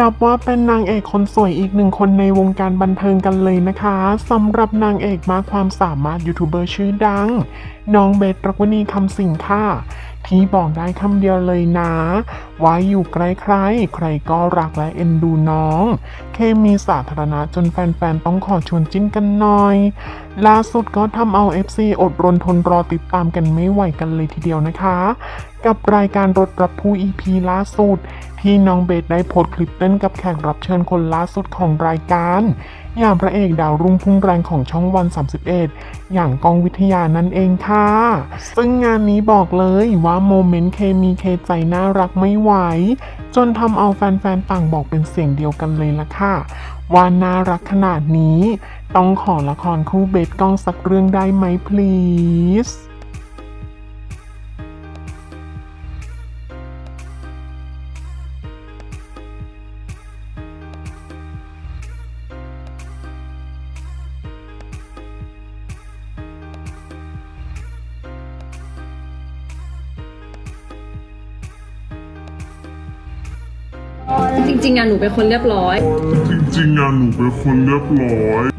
นับว่าเป็นนางเอกคนสวยอีกหนึ่งคนในวงการบันเทิงกันเลยนะคะสำหรับนางเอกมากความสามารถยูทูบเบอร์ชื่อดัง น้องเบสรักวณีคำสิงค่ะที่บอกได้คำเดียวเลยนะ ไว่าอยู่ใกล้ใคร ใครก็รักและเอ็นดูน้อง เคมีสาธารณะจนแฟนๆ ต้องขอชวนจิ้นกันหน่อย ล่าสุดก็ทำเอา FC อดรนทนรอติดตามกันไม่ไหวกันเลยทีเดียวนะคะ กับรายการรถรับผู้ EP ล่าสุด ที่น้องเบสได้โพสต์คลิปเต้นกับแขกรับเชิญคนล่าสุดของรายการอย่างพระเอกดาวรุ่งพุ่งแรงของช่องวัน 31 อย่างกองวิทยานั่นเองค่ะ ซึ่งงานนี้บอกเลยว่าโมเมนต์เคมีเคใจน่ารักไม่ไหวไหว จนทำเอาแฟนๆต่างบอกเป็นเสียงเดียวกันเลยละค่ะว่าน่ารักขนาดนี้ ต้องขอละครคู่เบสกล้องสักเรื่องได้ไหม please จริงๆอะหนูเป็นคนเรียบร้อย จริงๆอะหนูเป็นคนเรียบร้อย